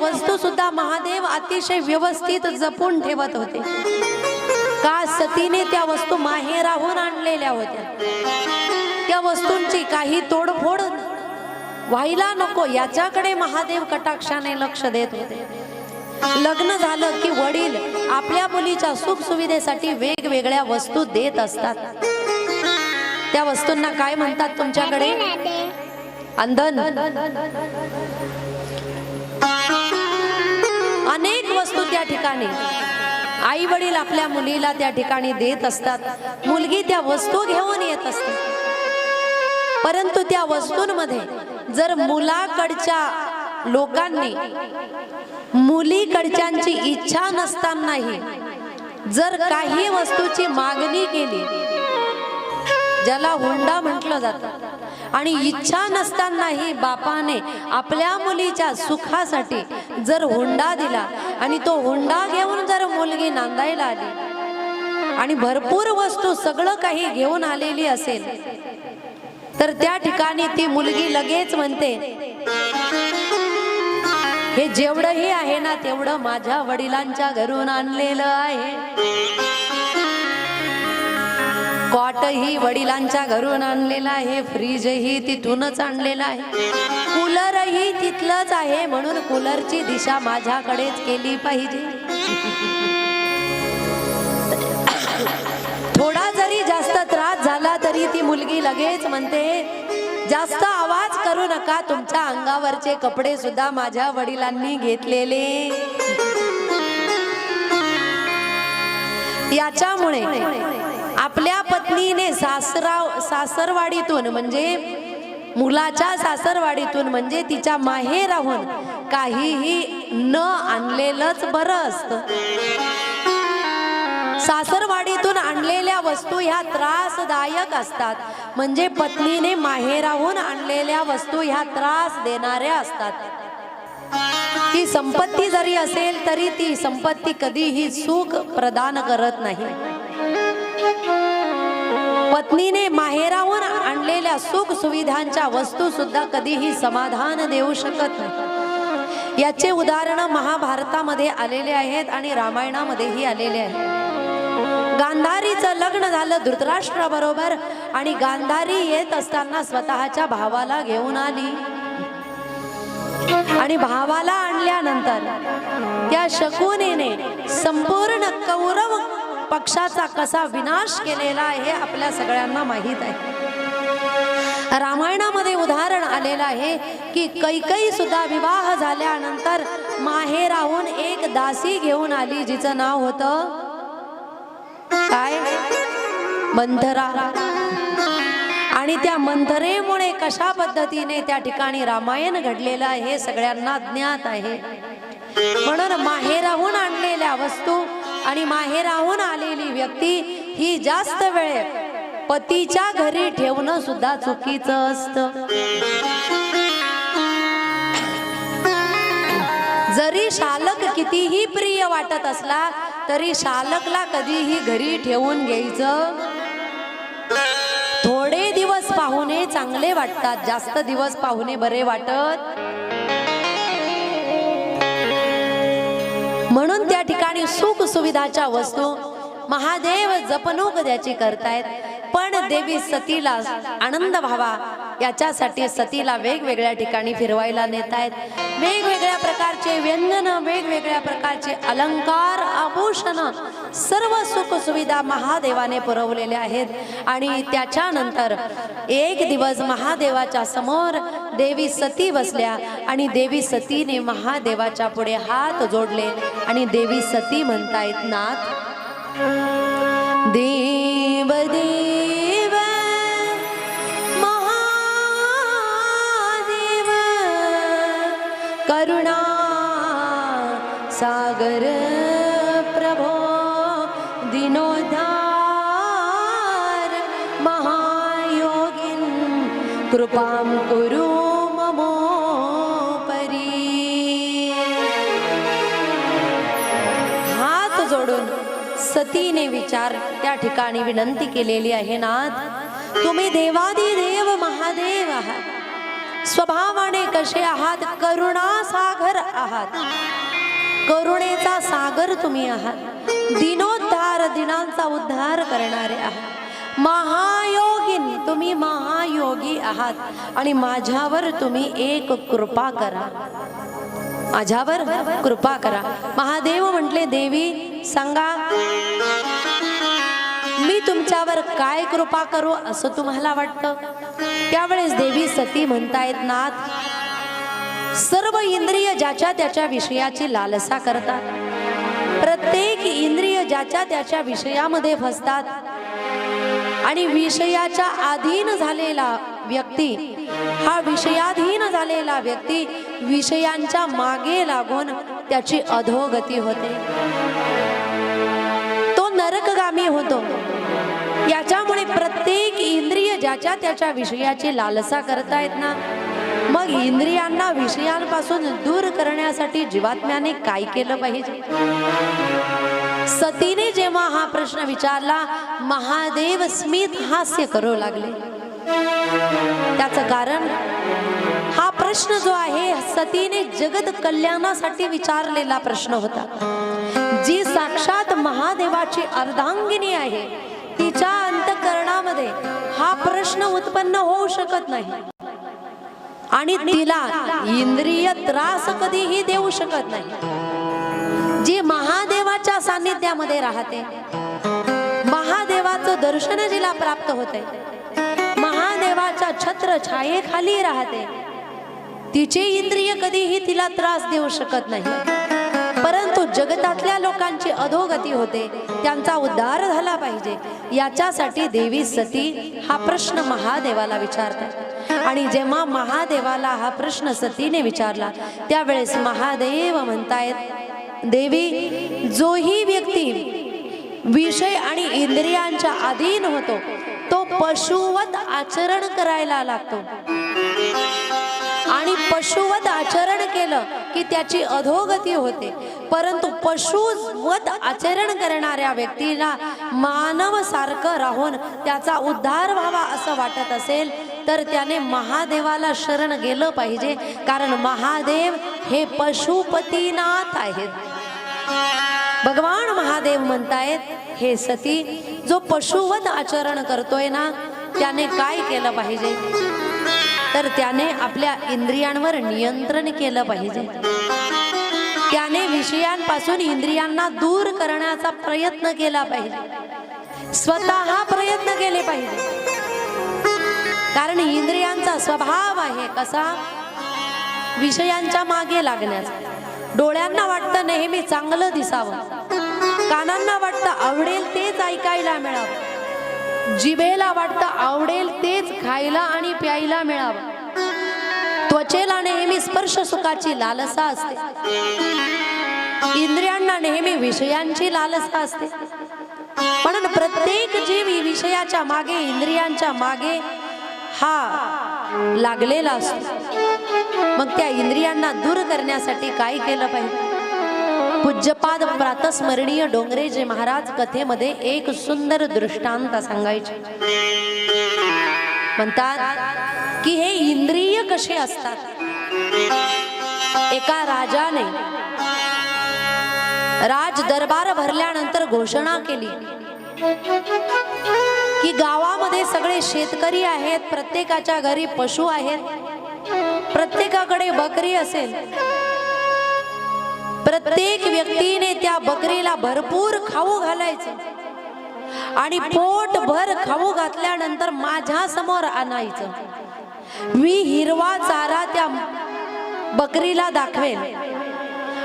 वस्तू सुद्धा महादेव अतिशय व्यवस्थित जपून ठेवत होते. का सतीने त्या वस्तू माहेराहून आणलेल्या होत्या. त्या वस्तूंची काही तोडफोड व्हायला नको याच्याकडे महादेव कटाक्षाने लक्ष देत होते. लग्न झालं की वडील आपल्या मुलीच्या सुख सुविधेसाठी वेगवेगळ्या वस्तू देत असतात. त्या वस्तूंना काय म्हणतात तुमच्याकडे? अंधन. अनेक वस्तू त्या ठिकाणी. आई वडील आपल्या मुलीला त्या ठिकाणी देत असतात. मुलगी त्या वस्तू घेऊन येत असते. परंतु त्या वस्तूंमध्ये जर मुलाकडच्या लोकांनी मुलीकडच्यांची इच्छा नसतानाही जर काही वस्तूची मागणी केली ज्याला हुंडा म्हटलं जातं आणि इच्छा नसतानाही बापाने आपल्या मुलीच्या सुखासाठी जर हुंडा दिला आणि तो हुंडा घेऊन जर मुलगी नांदायला आली आणि भरपूर वस्तू सगळं काही घेऊन आलेली असेल तर त्या ठिकाणी ती मुलगी लगेच म्हणते हे जेवढंही आहे ना तेवढं माझ्या वडिलांच्या घरून आणलेलं आहे. कॉटही वडिलांच्या घरून आणलेला आहे फ्रीजही तिथूनच आणलेला आहे. कूलरही तिथलंच आहे म्हणून कूलरची दिशा माझ्याकडेच केली पाहिजे. थोडा जरी जास्त त्रास झाला तरी ती मुलगी लगेच म्हणते जास्त आवाज करू नका तुमच्या अंगावरचे कपडे सुद्धा माझ्या वडिलांनी घेतलेले. याच्यामुळे आपल्या पत्नीने सासरा सासरवाडीतून म्हणजे मुलाच्या सासरवाडीतून म्हणजे तिच्या माहेराहून काहीही न आणलेलंच बरं असतं. सासरवाडीतून आणलेल्या वस्तू ह्या त्रासदायक असतात. म्हणजे पत्नीने माहेराहून आणलेल्या वस्तू ह्या त्रास देणाऱ्या असतात. ती संपत्ती जरी असेल तरी ती संपत्ती कधीही सुख प्रदान करत नाही. पत्नीने माहेराहून आणलेल्या सुख सुविधांच्या वस्तू सुद्धा कधीही समाधान देऊ शकत नाही. याचे उदाहरण महाभारतामध्ये आलेले आहेत आणि रामायणामध्येही आलेले आहेत गांधारीचं लग्न झालं धृतराष्ट्राबरोबर आणि गांधारी येत असताना स्वतःच्या भावाला घेऊन आली. आणि भावाला आणल्यानंतर त्या शकुनीने संपूर्ण कौरव पक्षाचा कसा विनाश केलेला आहे हे आपल्या सगळ्यांना माहीत आहे. रामायणामध्ये उदाहरण आलेलं आहे की कैकई सुद्धा विवाह झाल्यानंतर माहेराहून एक दासी घेऊन आली जिचं नाव होतं काय? मंथरा. आणि त्या मंथरेमुळे कशा पद्धतीने त्या ठिकाणी रामायण घडलेलं आहे हे सगळ्यांना ज्ञात आहे. म्हणून माहेराहून आणलेल्या वस्तू आणि माहेराहून आलेली व्यक्ती ही जास्त वेळ पतीच्या घरी ठेवणं सुद्धा चुकीचं असतं. जरी शालक कितीही प्रिय वाटत असला तरी शालकला कधीही घरी ठेवून घ्यायचं. थोडे दिवस पाहुणे चांगले वाटतात जास्त दिवस पाहुणे बरे वाटत. म्हणून त्या ठिकाणी सुख सुविधाच्या वस्तू महादेव जपणूक द्याची करतायत. पण देवी सतीला आनंद व्हावा याच्यासाठी सतीला वेगवेगळ्या ठिकाणी फिरवायला नेत आहेत वेगवेगळ्या प्रकारचे व्यंजन वेगवेगळ्या प्रकारचे अलंकार आभूषण सर्व सुख सुविधा महादेवाने पुरवलेल्या आहेत. आणि त्याच्यानंतर एक दिवस महादेवाच्या समोर देवी सती बसल्या आणि देवी सतीने महादेवाच्या पुढे हात जोडले आणि देवी सती म्हणतायत नाथ. महायोगिन कृपां कुरु ममोपरी हात जोडून सतीने विचार त्या ठिकाणी विनंती केलेली आहे नाथ. तुम्ही देवादी देव महादेव आहात. स्वभावाने कसे आहात? करुणा सागर आहात. करुणेचा सागर तुम्ही आहात. दिनोद्धार दिनांचा उद्धार करणारे आहात. महायोगिनी तुम्ही महायोगी आहात आणि माझ्यावर तुम्ही एक कृपा करा. माझ्यावर कृपा करा. महादेव म्हटले देवी सांगा मी तुमच्यावर काय कृपा करू असं तुम्हाला वाटतं? त्यावेळेस देवी सती म्हणतायत नाथ सर्व इंद्रिय ज्याच्या त्याच्या विषयाची लालसा करतात. प्रत्येक इंद्रिय ज्याच्या त्याच्या विषयामध्ये फसतात. आणि विषयाच्या अधीन झालेला व्यक्ती हा विषयाधीन झालेला व्यक्ती विषयांच्या मागे लागून त्याची अधोगती होते. तो नरकगामी होतो. याच्यामुळे प्रत्येक इंद्रिय ज्याच्या त्याच्या विषयाची लालसा करतायत ना मग इंद्रियांना विषयांपासून दूर करण्यासाठी जीवात्म्याने काय केलं पाहिजे? सतीने जेव्हा हा प्रश्न विचारला महादेव स्मित हास्य करू लागले. त्याचं कारण हा प्रश्न जो आहे सतीने जगत कल्याणासाठी विचारलेला प्रश्न होता. जी साक्षात महादेवाची अर्धांगिनी आहे तिच्या अंतकरणामध्ये हा प्रश्न उत्पन्न होऊ शकत नाही. आणि तिला इंद्रिय त्रास कधीही देऊ शकत नाही. सान्निध्यामध्ये राहते. महादेवाचं दर्शन जिला प्राप्त होते. महादेवाच्या छत्र छायेखाली राहते. तिचे इंद्रिय कधीही तिला त्रास देऊ शकत नाही. परंतु जगतातल्या लोकांची अधोगती होते. त्यांचा उद्धार झाला पाहिजे. याच्यासाठी देवी सती हा प्रश्न महादेवाला विचारतात. आणि जेव्हा महादेवाला हा प्रश्न सतीने विचारला त्यावेळेस महादेव म्हणतायत देवी जोही व्यक्ती विषय आणि इंद्रियांच्या अधीन होतो तो पशुवत आचरण करायला लागतो. आणि पशुवत आचरण केलं की त्याची अधोगती होते. परंतु पशुवत आचरण करणाऱ्या व्यक्तीला मानव सारखं राहून त्याचा उद्धार व्हावा असं वाटत असेल तर त्याने महादेवाला शरण गेलं पाहिजे. कारण महादेव हे पशुपतीनाथ आहेत. भगवान महादेव म्हणतायत हे सती जो पशुवत आचरण करतोय ना त्याने काय केलं पाहिजे? तर त्याने आपल्या इंद्रियांवर नियंत्रण केलं पाहिजे. त्याने विषयांपासून इंद्रियांना दूर करण्याचा प्रयत्न केला पाहिजे. स्वतः प्रयत्न केले पाहिजे. कारण इंद्रियांचा स्वभाव आहे कसा? विषयांच्या मागे लागण्याचा. डोळ्यांना वाटतं नेहमी चांगलं दिसावं. कानांना वाटतं आवडेल तेच ऐकायला मिळावं. जिभेला वाटतं आवडेल तेच खायला आणि प्यायला मिळावं. त्वचेला नेहमी स्पर्श सुखाची लालसा असते. इंद्रियांना नेहमी विषयांची लालसा असते. म्हणून प्रत्येक जीवी विषयाच्या मागे इंद्रियांच्या मागे हा लागलेला असतो. मग त्या इंद्रियांना दूर करण्यासाठी काय केलं पाहिजे? पूज्यपाद प्रातस्मरणीय डोंगरे जे महाराज कथेमध्ये एक सुंदर दृष्टांत सांगायचे. म्हणतात की हे इंद्रिय कसे असतात? एका राजाने राज दरबार भरल्यानंतर घोषणा केली की गावामध्ये सगळे शेतकरी आहेत प्रत्येकाच्या घरी पशु आहेत. प्रत्येकाकडे बकरी असेल. प्रत्येक व्यक्तीने त्या बकरीला भरपूर खाऊ घालायचं. आणि पोटभर खाऊ घातल्यानंतर माझ्यासमोर आणायचं. मी हिरवा चारा त्या बकरीला दाखवेल.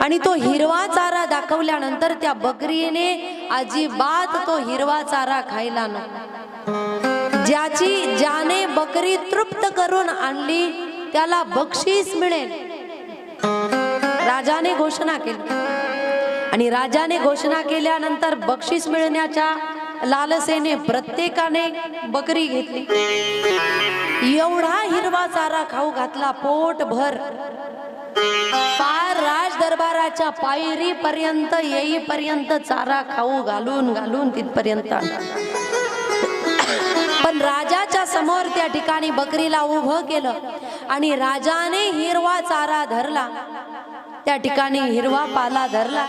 आणि तो हिरवा चारा दाखवल्यानंतर त्या बकरीने अजिबात तो हिरवा चारा खायला न ज्याची ज्याने बकरी तृप्त करून आणली त्याला बक्षीस मिळेल. राजाने घोषणा केली. आणि राजाने घोषणा केल्यानंतर बक्षीस मिळण्याच्या लालसेने प्रत्येकाने बकरी घेतली. एवढा हिरवा चारा खाऊ घातला पोट भर पार राज दरबाराच्या पायरी पर्यंत येईपर्यंत चारा खाऊ घालून घालून तिथपर्यंत पण राजाच्या समोर त्या ठिकाणी बकरीला उभं केलं. आणि राजाने हिरवा चारा धरला. त्या ठिकाणी हिरवा पाला धरला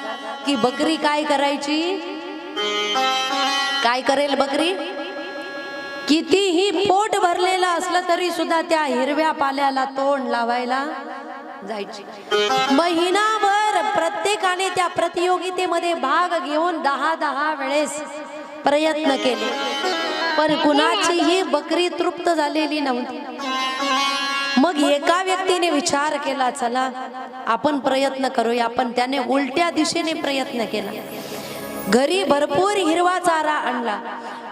की बकरी काय करायची? काय करेल बकरी? कितीही पोट भरलेलं असलं तरी सुद्धा त्या हिरव्या पाल्याला तोंड लावायला जायची. महिनाभर प्रत्येकाने त्या प्रतियोगितेमध्ये भाग घेऊन दहा दहा वेळेस प्रयत्न केले. पण कुणाचीही बकरी तृप्त झालेली नव्हती. मग एका व्यक्तीने विचार केला चला आपण प्रयत्न करूया. पण त्याने उलट्या दिशेने प्रयत्न केला. घरी भरपूर हिरवा चारा आणला.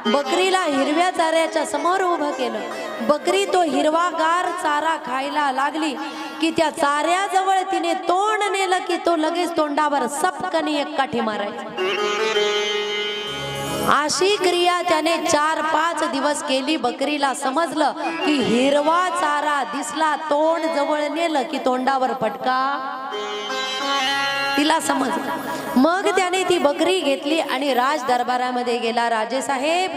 बकरीला हिरव्या चाऱ्याच्या समोर उभं केलं. बकरी तो हिरवागार चारा खायला लागली की त्या चाऱ्याजवळ तिने तोंड नेलं की तो लगेच तोंडावर सपकनी एक काठी मारायचा. अशी क्रिया त्याने चार पाच दिवस केली. बकरीला समजलं की हिरवा चारा दिसला तोंड जवळ नेलं की तोंडावर पटका तिला समजलं. मग त्याने ती बकरी घेतली आणि राज दरबारामध्ये गेला. राजे साहेब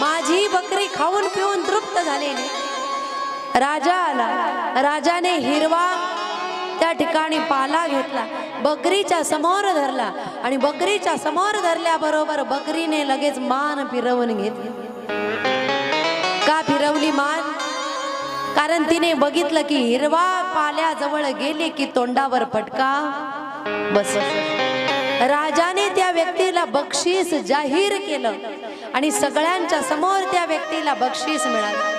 माझी बकरी खाऊन पिऊन तृप्त झालेली राजा आला. राजाने हिरवा त्या ठिकाणी पाला घेतला. बकरीच्या समोर धरला. आणि बकरीच्या समोर धरल्याबरोबर बकरीने लगेच मान फिरवून घेतली. का फिरवली मान? कारण तिने बघितलं की हिरवा पाल्याजवळ गेले की तोंडावर फटका बस राजाने त्या व्यक्तीला बक्षीस जाहीर केलं आणि सगळ्यांच्या समोर त्या व्यक्तीला बक्षीस मिळालं.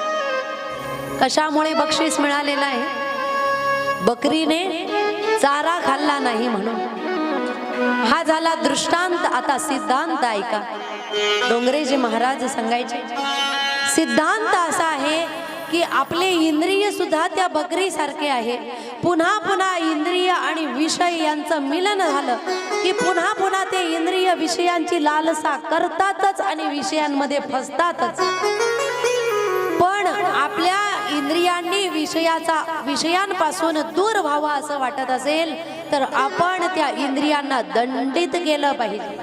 कशामुळे बक्षीस मिळालेलं आहे? बकरीने चारा खाल्ला नाही म्हणून. हा झाला दृष्टांत आता सिद्धांत ऐका. डोंगरेजी महाराज सांगायचे सिद्धांत असा आहे की आपले इंद्रिय सुद्धा त्या बकरीसारखे आहे. पुन्हा पुन्हा इंद्रिय आणि विषय यांचं मिलन झालं की पुन्हा पुन्हा ते इंद्रिय विषयांची लालसा करतातच आणि विषयांमध्ये फसतातच. पण आपल्या इंद्रियांनी विषयाचा विषयांपासून दूर व्हावा असं वाटत असेल तर आपण त्या इंद्रियांना दंडित केलं पाहिजे.